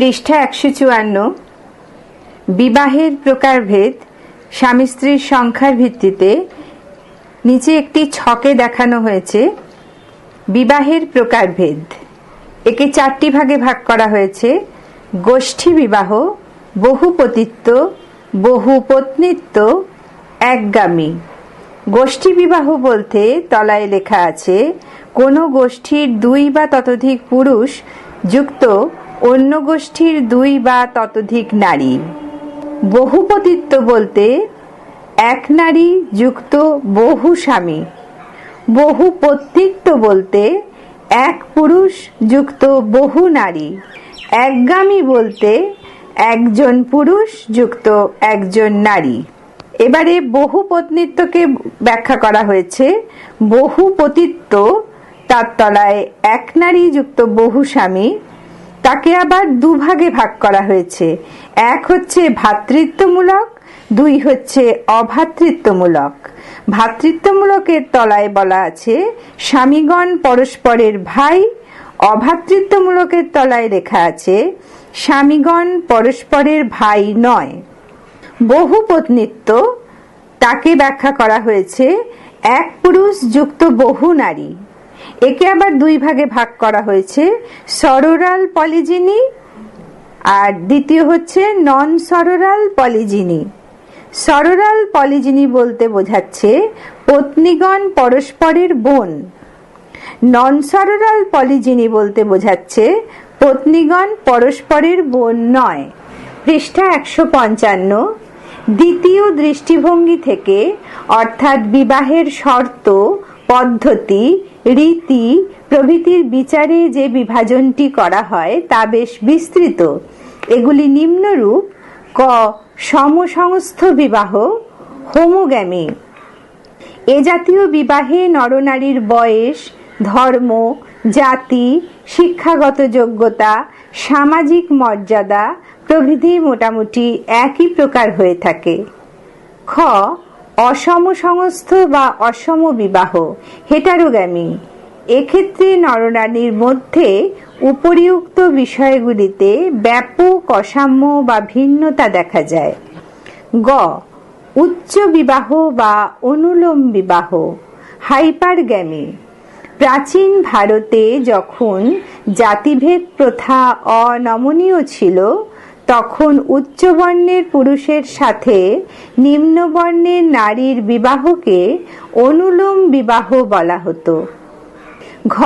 পৃষ্ঠা একশো চুয়ান্ন, বিবাহের প্রকারভেদ, স্বামী স্ত্রীর সংখ্যার ভিত্তিতে নিচে একটি ছকে দেখানো হয়েছে, বিবাহের প্রকারভেদ। একে চারটি ভাগে ভাগ করা হয়েছে, গোষ্ঠী বিবাহ বহুপতিত্ব বহুপত্নিত্ব একগামী। গোষ্ঠী বিবাহ বলতে তলায় লেখা আছে, কোনো গোষ্ঠীর দুই বা ততোধিক পুরুষ যুক্ত অন্য গোষ্ঠীর দুই বা ততোধিক নারী। বহুপতিত্ব বলতে এক নারী যুক্ত বহু স্বামী। বহু পত্নিত্ব বলতে এক পুরুষ যুক্ত বহু নারী। একগামী বলতে একজন পুরুষ যুক্ত একজন নারী। এবারে বহু পত্নিত্বকে ব্যাখ্যা করা হয়েছে বহু পতিত্ব তার তলায় এক নারী যুক্ত বহু স্বামী তাকে আবার দুভাগে ভাগ করা হয়েছে। এক হচ্ছে ভ্রাতৃত্বমূলক দুই হচ্ছে অভাতৃত্বমূলক। ভ্রাতৃত্বমূলকের তলায় বলা আছে, স্বামীগণ পরস্পরের ভাই, অভাতৃত্বমূলকের তলায় লেখা আছে, স্বামীগণ পরস্পরের ভাই নয়। বহু পত্নিত্ব, তাকে ব্যাখ্যা করা হয়েছে, এক পুরুষ যুক্ত বহু নারী। একে আবার দুই ভাগে ভাগ করা হয়েছে, সরোরাল পলিজিনি আর দ্বিতীয় হচ্ছে নন সরোরাল পলিজিনি। সরোরাল পলিজিনি বলতে বোঝাচ্ছে পত্নীগণ পরস্পরের বোন। নন সরোরাল পলিজিনি বলতে বোঝাচ্ছে পত্নীগণ পরস্পরের বোন নয়। পৃষ্ঠা একশো পঞ্চান্ন, দ্বিতীয় দৃষ্টিভঙ্গি থেকে অর্থাৎ বিবাহের শর্ত পদ্ধতি, রীতি, প্রভৃতির বিচারে যে বিভাজনটি করা হয় তা বেশ বিস্তৃত। এগুলি নিম্নরূপ, ক, সমসংস্থ বিবাহ, হোমোগ্যামি। এ জাতীয় বিবাহে নরনারীর বয়স, ধর্ম, জাতি, শিক্ষাগত যোগ্যতা, সামাজিক মর্যাদা প্রভৃতি মোটামুটি একই প্রকার হয়ে থাকে। খ অসম সংস্থ বা অসম বিবাহ হেটারোগ্যামি এক্ষেত্রে নরনারীর মধ্যে উপরিউক্ত বিষয়গুলিতে ব্যাপক অসাম্য বা ভিন্নতা দেখা যায়। গ, উচ্চ বিবাহ বা অনুলোম বিবাহ হাইপারগ্যামি প্রাচীন ভারতে যখন জাতিভেদ প্রথা অনমনীয় ছিল তখন উচ্চবর্ণের পুরুষের সাথে নিম্নবর্ণের নারীর বিবাহকে অনুলোম বিবাহ বলা হতো। ঘ,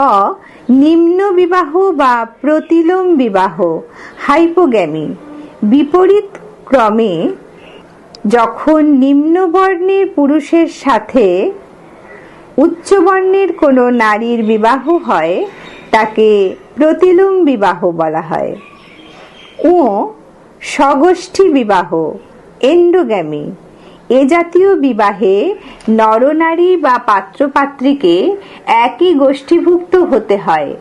নিম্ন বিবাহ বা প্রতিলোম বিবাহ, হাইপোগ্যামি। বিপরীত ক্রমে যখন নিম্নবর্ণের পুরুষের সাথে উচ্চবর্ণের কোনো নারীর বিবাহ হয়, তাকে প্রতিলোম বিবাহ বলা হয়। ও স্বগোষ্ঠী বিবাহ এন্ডোগ্যামি এ জাতীয় বিবাহে নরনারী বা পাত্রপাত্রীকে একই গোষ্ঠীভুক্ত হতে হয়।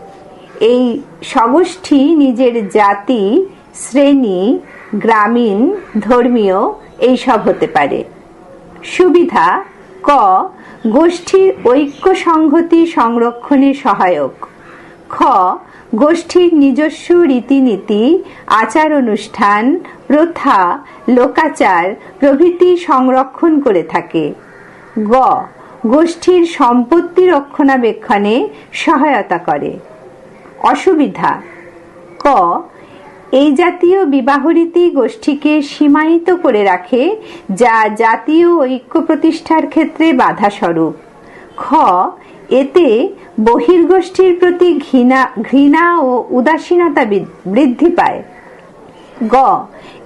এই স্বগোষ্ঠী নিজের জাতি, শ্রেণি, গ্রামীণ, ধর্মীয়, এইসব হতে পারে। সুবিধা, ক, গোষ্ঠীর ঐক্য সংহতি সংরক্ষণে সহায়ক। খ, গোষ্ঠীর নিজস্ব রীতিনীতি আচার অনুষ্ঠান প্রথা, লোকাচার, প্রভৃতি সংরক্ষণ করে থাকে। গ, গোষ্ঠীর সম্পত্তি রক্ষণাবেক্ষণে সহায়তা করে। অসুবিধা, ক, এই জাতীয় বিবাহরীতি গোষ্ঠীকে সীমায়িত করে রাখে, যা জাতীয় ঐক্য প্রতিষ্ঠার ক্ষেত্রে বাধাস্বরূপ। খ, এতে বহির্গোষ্ঠীর প্রতি ঘৃণা ঘৃণা ও উদাসীনতা বৃদ্ধি পায়। গ,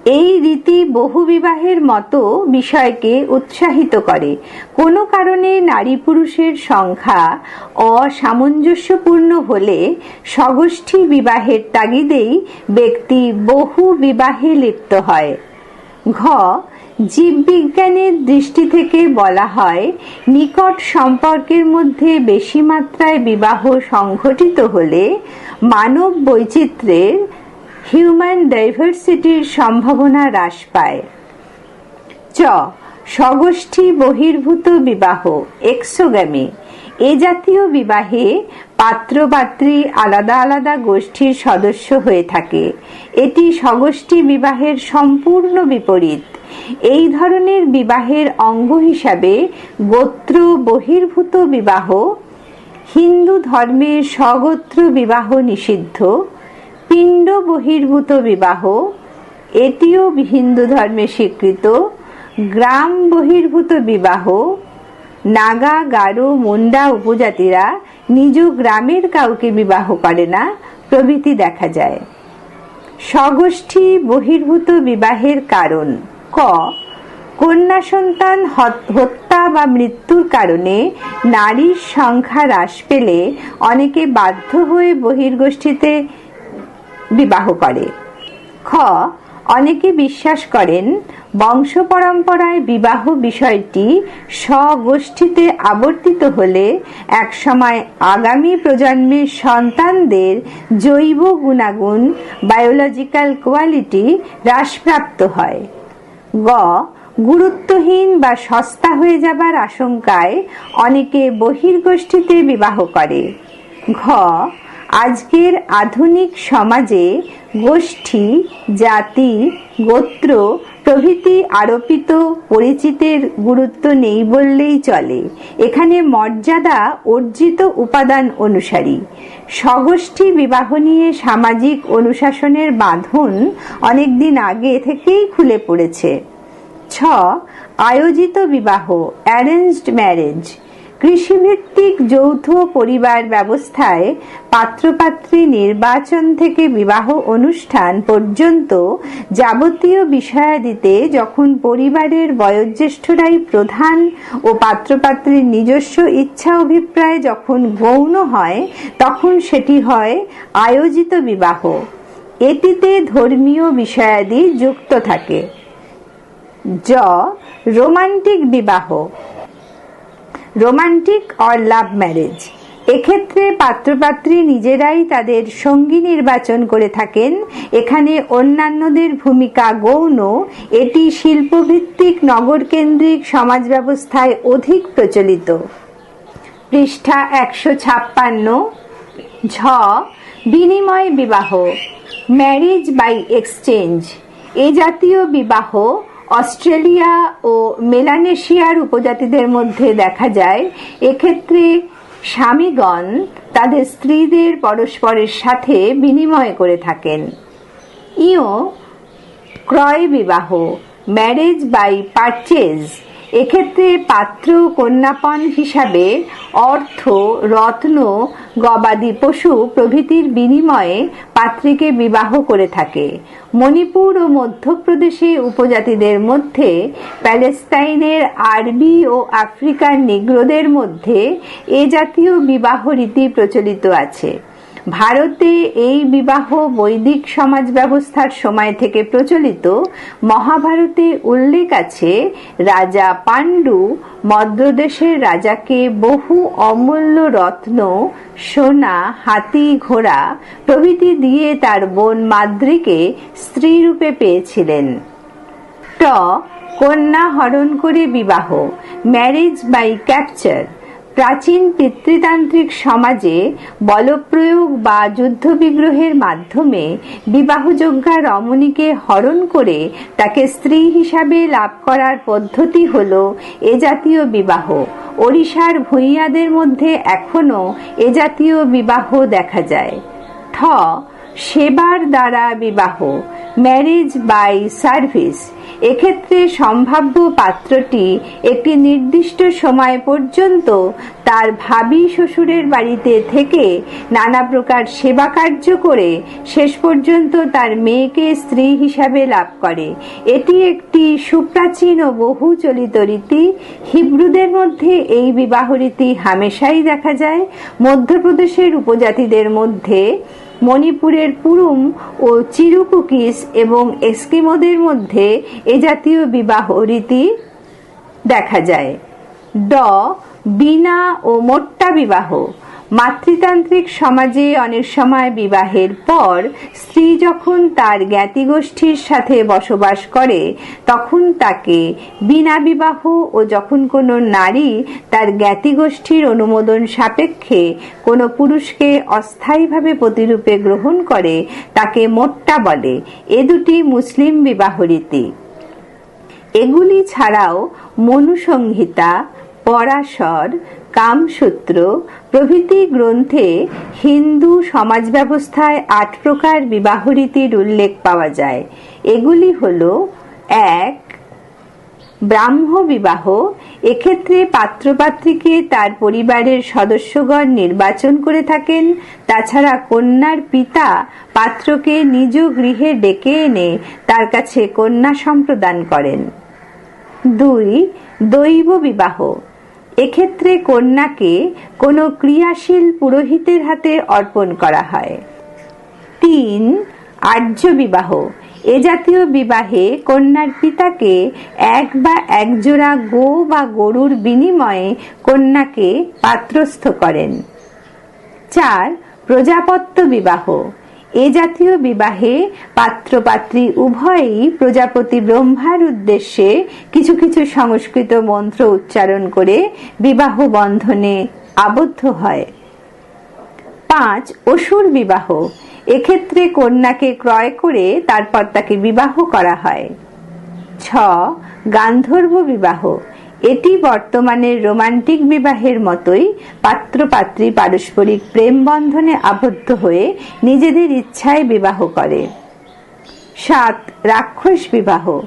এই রীতি বহুবিবাহের মতো বিষয়কে উৎসাহিত করে। কোনো কারণে নারী পুরুষের সংখ্যা অসামঞ্জস্যপূর্ণ হলে স্বগোষ্ঠী বিবাহের তাগিদেই ব্যক্তি বহু বিবাহে লিপ্ত হয়। ঘ জীববিজ্ঞানের দৃষ্টি থেকে বলা হয়, নিকট সম্পর্কের মধ্যে বেশি মাত্রায় বিবাহ সংঘটিত হলে মানব বৈচিত্র্যের হিউম্যান ডাইভার্সিটির সম্ভাবনা হ্রাস পায়। চ স্বগোষ্ঠী বহির্ভূত বিবাহ, এক্সোগ্যামি। এ জাতীয় বিবাহে পাত্রপাত্রী আলাদা আলাদা গোষ্ঠীর সদস্য হয়ে থাকে। এটি স্বগোষ্ঠী বিবাহের সম্পূর্ণ বিপরীত। এই ধরনের বিবাহের অঙ্গ হিসাবে গোত্র বহির্ভূত বিবাহ, হিন্দু ধর্মে স্বগোত্র বিবাহ নিষিদ্ধ, পিণ্ড বহির্ভূত বিবাহ, এটিও হিন্দু ধর্মে স্বীকৃত, গ্রাম বহির্ভূত বিবাহ, নাগা, গারো, মুন্ডা উপজাতিরা নিজ গ্রামের কাউকে বিবাহ করে না, প্রভৃতি দেখা যায়। স্বগোষ্ঠী বহির্ভূত বিবাহের কারণ ক কন্যা সন্তান হত্যা বা মৃত্যুর কারণে নারীর সংখ্যা হ্রাস পেলে অনেকে বাধ্য হয়ে বহির্গোষ্ঠীতে বিবাহ করে। খ, অনেকে বিশ্বাস করেন বংশ পরম্পরায় বিবাহ বিষয়টি স্বগোষ্ঠীতে আবর্তিত হলে একসময় আগামী প্রজন্মের সন্তানদের জৈব গুণাগুণ বায়োলজিক্যাল কোয়ালিটি হ্রাসপ্রাপ্ত হয়। গ, গুরুত্বহীন বা সস্তা হয়ে যাবার আশঙ্কায় অনেকে বহির্গোষ্ঠীতে বিবাহ করে। ঘ, আজকের আধুনিক সমাজে গোষ্ঠী, জাতি, গোত্র প্রভৃতি আরোপিত পরিচিতের গুরুত্ব নেই বললেই চলে। এখানে মর্যাদা অর্জিত উপাদান অনুসারী। স্বগোষ্ঠী বিবাহ নিয়ে সামাজিক অনুশাসনের বাঁধন অনেকদিন আগে থেকেই খুলে পড়েছে। ছ, আয়োজিত বিবাহ অ্যারেঞ্জড ম্যারেজ কৃষিভিত্তিক যৌথ পরিবার ব্যবস্থায় পাত্রপাত্রী নির্বাচন থেকে বিবাহ অনুষ্ঠান পর্যন্ত যাবতীয় বিষয়াদিতে যখন পরিবারের বয়োজ্যেষ্ঠরাই প্রধান ও পাত্রপাত্রীর নিজস্ব ইচ্ছা অভিপ্রায় যখন গৌণ হয়, তখন সেটি হয় আয়োজিত বিবাহ। এটিতে ধর্মীয় বিষয়াদি যুক্ত থাকে। জ. রোমান্টিক বিবাহ। Romantic or love marriage. এক্ষেত্রে পাত্রপাত্রী নিজেরাই তাদের সঙ্গী নির্বাচন করে থাকেন। এখানে অন্যান্যদের ভূমিকা গৌণ। এটি শিল্পভিত্তিক নগরকেন্দ্রিক সমাজ ব্যবস্থায় অধিক প্রচলিত। পৃষ্ঠা একশো ছাপ্পান্ন, ঝ, বিনিময় বিবাহ, ম্যারেজ বাই এক্সচেঞ্জ। এ জাতীয় বিবাহ অস্ট্রেলিয়া ও মেলানেশিয়ার উপজাতিদের মধ্যে দেখা যায়, এক্ষেত্রে স্বামীগণ তাদের স্ত্রীদের পরস্পরের সাথে বিনিময় করে থাকেন। ইও ক্রয় বিবাহ ম্যারেজ বাই পারচেজ এক্ষেত্রে পাত্র কন্যাপন হিসাবে অর্থ, রত্ন, গবাদি পশু প্রভৃতির বিনিময়ে পাত্রীকে বিবাহ করে থাকে। মণিপুর ও মধ্যপ্রদেশে উপজাতিদের মধ্যে, প্যালেস্তাইনের আরবি ও আফ্রিকার নিগ্রোদের মধ্যে এ জাতীয় বিবাহ রীতি প্রচলিত আছে। ভারতে এই বিবাহ বৈদিক সমাজ ব্যবস্থার সময় থেকে প্রচলিত, মহাভারতে উল্লেখ আছে, রাজা পাণ্ডু মধ্যদেশের রাজাকে বহু অমূল্য রত্ন, সোনা, হাতি, ঘোড়া প্রভৃতি দিয়ে তার বোন মাদ্রিকে স্ত্রীরূপে পেয়েছিলেন। ট. কন্যা হরণ করে বিবাহ ম্যারেজ বাই ক্যাপচার প্রাচীন পিতৃতান্ত্রিক সমাজে বলপ্রয়োগ বা যুদ্ধবিগ্রহের মাধ্যমে বিবাহযোগ্যা রমণীকে হরণ করে তাকে স্ত্রী হিসাবে লাভ করার পদ্ধতি হল এ জাতীয় বিবাহ। ওড়িশার ভূঁইয়াদের মধ্যে এখনও এ জাতীয় বিবাহ দেখা যায়। ঠ, সেবার দ্বারা বিবাহ ম্যারেজ বাই সার্ভিস এক্ষেত্রে সম্ভাব্য পাত্রটি একটি নির্দিষ্ট সময় পর্যন্ত তার ভাবি শ্বশুরের বাড়িতে থেকে নানা প্রকার সেবা কার্য করে শেষ পর্যন্ত তার মেয়েকে স্ত্রী হিসাবে লাভ করে। এটি একটি সুপ্রাচীন ও বহু চলিত রীতি। হিব্রুদের মধ্যে এই বিবাহ রীতি হামেশাই দেখা যায়। মধ্যপ্রদেশের উপজাতিদের মধ্যে মণিপুরের পুরুম ও চিরুকুকিস এবং এস্কিমোদের মধ্যে এ জাতীয় বিবাহ রীতি দেখা যায়। ড. বিনা ও মোট্টা বিবাহ। মাতৃতান্ত্রিক সমাজে অনেক সময় বিবাহের পর স্ত্রী যখন তার জ্ঞাতিগোষ্ঠীর সাথে বসবাস করে, তখন তাকে বিনা বিবাহ ও যখন কোনো নারী তার জ্ঞাতিগোষ্ঠীর অনুমোদন সাপেক্ষে কোনো পুরুষকে অস্থায়ীভাবে প্রতিরূপে গ্রহণ করে, তাকে মোট্টা বলে। এ দুটি মুসলিম বিবাহ রীতি। এগুলি ছাড়াও মনুসংহিতা, পরাশর কামসূত্র প্রভৃতি গ্রন্থে হিন্দু সমাজ ব্যবস্থায় আট প্রকার বিবাহ রীতির উল্লেখ পাওয়া যায়। এগুলি হল, এক, ব্রাহ্ম বিবাহ, এক্ষেত্রে পাত্রপাত্রীকে তার পরিবারের সদস্যগণ নির্বাচন করে থাকেন। তাছাড়া কন্যার পিতা পাত্রকে নিজ গৃহে ডেকে এনে তার কাছে কন্যা সম্প্রদান করেন। দুই, দৈব বিবাহ এক্ষেত্রে কন্যাকে কোনো ক্রিয়াশীল পুরোহিতের হাতে অর্পণ করা হয়। তিন, আর্য বিবাহ। এ জাতীয় বিবাহে কন্যার পিতাকে এক বা একজোড়া গো বা গরুর বিনিময়ে কন্যাকে পাত্রস্থ করেন। চার, প্রজাপত্য বিবাহ। এ জাতীয় বিবাহে পাত্রপাত্রী উভয়ই প্রজাপতি ব্রহ্মার উদ্দেশ্যে কিছু কিছু সংস্কৃত মন্ত্র উচ্চারণ করে বিবাহ বন্ধনে আবদ্ধ হয়। পাঁচ, অসুর বিবাহ। এক্ষেত্রে কন্যাকে ক্রয় করে তারপর তাকে বিবাহ করা হয়। ছ, গান্ধর্ব বিবাহ। এটি বর্তমানের রোমান্টিক বিবাহের মতোই পাত্রপাত্রী পারস্পরিক প্রেম বন্ধনে আবদ্ধ হয়ে নিজেদের ইচ্ছায় বিবাহ করে। সাত, রাক্ষস বিবাহ।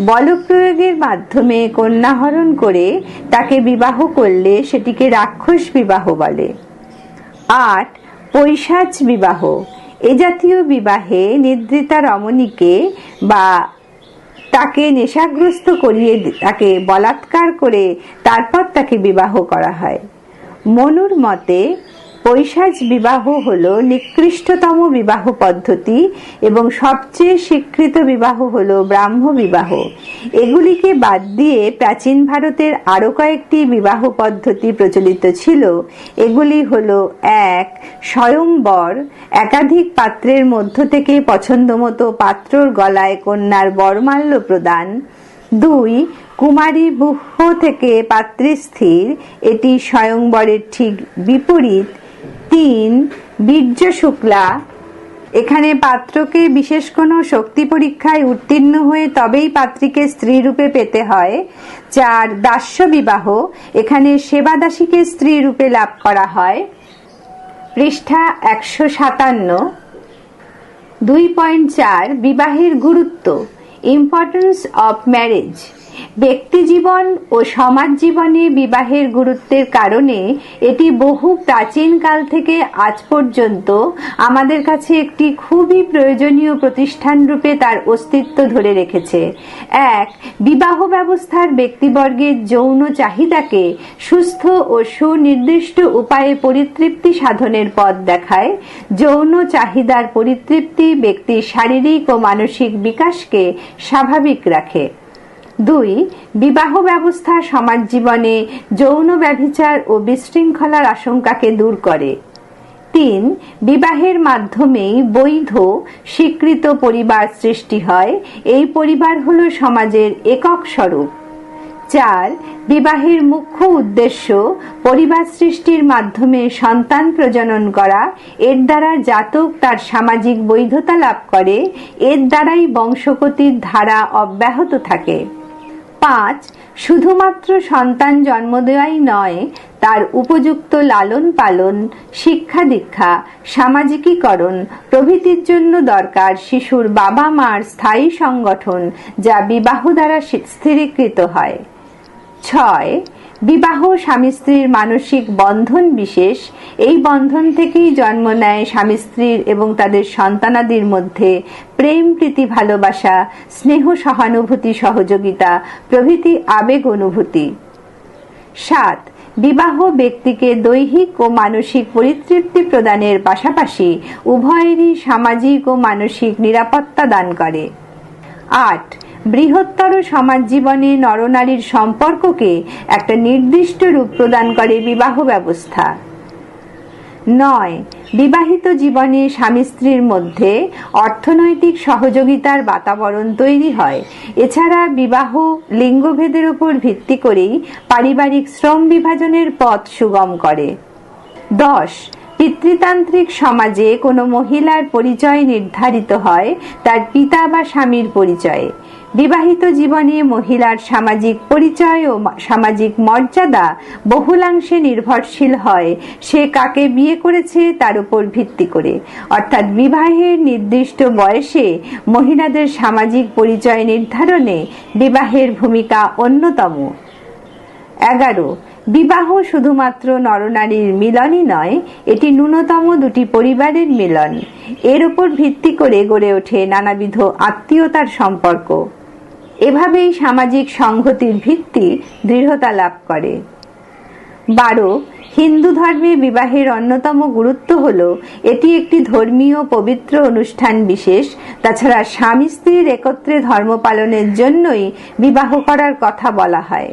বলপ্রয়োগের মাধ্যমে কন্যাহরণ করে তাকে বিবাহ করলে সেটিকে রাক্ষস বিবাহ বলে। আট, পৈশাচ বিবাহ। এ জাতীয় বিবাহে নিদ্রিতা রমণীকে বা তাকে নেশাগ্রস্ত করিয়ে তাকে বলাৎকার করে তারপর তাকে বিবাহ করা হয়। মনুর মতে পৈশাচ বিবাহ হল নিকৃষ্টতম বিবাহ পদ্ধতি এবং সবচেয়ে স্বীকৃত বিবাহ হল ব্রাহ্ম বিবাহ। এগুলিকে বাদ দিয়ে প্রাচীন ভারতের আরও কয়েকটি বিবাহ পদ্ধতি প্রচলিত ছিল। এগুলি হল, এক স্বয়ংবর একাধিক পাত্রের মধ্য থেকে পছন্দমতো পাত্রর গলায় কন্যার বরমাল্য প্রদান। দুই, কুমারী বুহ থেকে পাত্রী স্থির, এটি স্বয়ংবরের ঠিক বিপরীত। তিন বীর্য শুক্লা। এখানে পাত্রকে বিশেষ কোনো শক্তি পরীক্ষায় উত্তীর্ণ হয়ে তবেই পাত্রীকে স্ত্রী রূপে পেতে হয় চার দাস্য বিবাহ এখানে সেবাদাসীকে স্ত্রী রূপে লাভ করা হয়। পৃষ্ঠা একশো সাতান্ন। দুই পয়েন্ট চার, বিবাহের গুরুত্ব, ইম্পর্টেন্স অফ ম্যারেজ। ব্যক্তি জীবন ও সমাজ জীবনে বিবাহের গুরুত্বের কারণে এটি বহু প্রাচীন কাল থেকে আজ পর্যন্ত আমাদের কাছে একটি খুবই প্রয়োজনীয় প্রতিষ্ঠান রূপে তার অস্তিত্ব ধরে রেখেছে। এক, বিবাহ ব্যবস্থার ব্যক্তিবর্গের যৌন চাহিদাকে সুস্থ ও সুনির্দিষ্ট উপায়ে পরিতৃপ্তি সাধনের পথ দেখায়। যৌন চাহিদার পরিতৃপ্তি ব্যক্তির শারীরিক ও মানসিক বিকাশকে স্বাভাবিক রাখে। দুই, বিবাহ ব্যবস্থা সমাজ জীবনে যৌন ব্যভিচার ও বিশৃঙ্খলার আশঙ্কাকে দূর করে। তিন, বিবাহের মাধ্যমেই বৈধ, স্বীকৃত পরিবার সৃষ্টি হয়। এই পরিবার হল সমাজের একক স্বরূপ। চার, বিবাহের মুখ্য উদ্দেশ্য পরিবার সৃষ্টির মাধ্যমে সন্তান প্রজনন করা। এর দ্বারা জাতক তার সামাজিক বৈধতা লাভ করে। এর দ্বারাই বংশগতির ধারা অব্যাহত থাকে। পাঁচ শুধুমাত্র সন্তান জন্ম দেওয়াই নয়, তার উপযুক্ত লালন পালন, শিক্ষা দীক্ষা, সামাজিকীকরণ প্রভৃতির জন্য দরকার শিশুর বাবা মার স্থায়ী সংগঠন যা বিবাহ দ্বারা স্থিরীকৃত হয়। ছয় বিবাহ স্বামী স্ত্রীর মানসিক বন্ধন বিশেষ। এই বন্ধন থেকেই জন্ম নেয় স্বামী স্ত্রীর এবং তাদের সন্তানাদির মধ্যে প্রেম, প্রীতি, ভালোবাসা, স্নেহ সহানুভূতি, সহযোগিতা, প্রভৃতি আবেগ, অনুভূতি। সাত, বিবাহ ব্যক্তিকে দৈহিক ও মানসিক পরিতৃপ্তি প্রদানের পাশাপাশি উভয়েরই সামাজিক ও মানসিক নিরাপত্তা দান করে। আট বৃহত্তর সমাজ জীবনে নরনারীর সম্পর্ককে একটা নির্দিষ্ট রূপ প্রদান করে বিবাহ ব্যবস্থা। নয়, বিবাহিত জীবনে স্বামী স্ত্রীর মধ্যে অর্থনৈতিক সহযোগিতার বাতাবরণ তৈরি হয়। এছাড়া বিবাহ লিঙ্গভেদের উপর ভিত্তি করেই পারিবারিক শ্রম বিভাজনের পথ সুগম করে। দশ, পিতৃতান্ত্রিক সমাজে কোনো মহিলার পরিচয় নির্ধারিত হয় তার পিতা বা স্বামীর পরিচয়ে। বিবাহিত জীবনে মহিলার সামাজিক পরিচয় ও সামাজিক মর্যাদা বহুলাংশে নির্ভরশীল হয়। সে কাকে বিয়ে করেছে তার উপর ভিত্তি করে। অর্থাৎ বিবাহের নির্দিষ্ট বয়সে মহিলাদের সামাজিক পরিচয় নির্ধারণে বিবাহের ভূমিকা অন্যতম। এগারো, বিবাহ শুধুমাত্র নরনারীর মিলনই নয়, এটি ন্যূনতম দুটি পরিবারের মিলন। এর উপর ভিত্তি করে গড়ে ওঠে নানাবিধ আত্মীয়তার সম্পর্ক। এভাবেই সামাজিক সংহতির ভিত্তি দৃঢ়তা লাভ করে। বারো, হিন্দু ধর্মে বিবাহের অন্যতম গুরুত্ব হল, এটি একটি ধর্মীয় পবিত্র অনুষ্ঠান বিশেষ। তাছাড়া স্বামী স্ত্রীর একত্রে ধর্ম পালনের জন্যই বিবাহ করার কথা বলা হয়।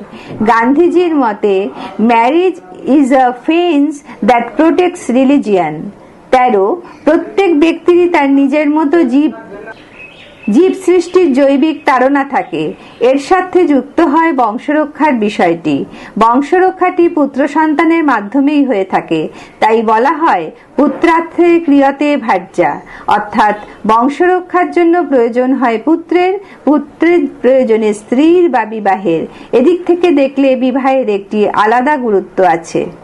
গান্ধীজির মতে marriage is a fence that protects religion তেরো, প্রত্যেক ব্যক্তিরই তার নিজের মতো জীব জীব সৃষ্টির জৈবিক তাড়না থাকে। এর সাথে যুক্ত হয় বংশরক্ষার বিষয়টি। বংশরক্ষাটি পুত্র সন্তানের মাধ্যমেই হয়ে থাকে। তাই বলা হয়, পুত্রার্থে ক্রিয়তে ভার্যা। অর্থাৎ, বংশরক্ষার জন্য প্রয়োজন হয় পুত্রের পুত্রের প্রয়োজনে স্ত্রীর বা বিবাহের। এদিক থেকে দেখলে বিবাহের একটি আলাদা গুরুত্ব আছে।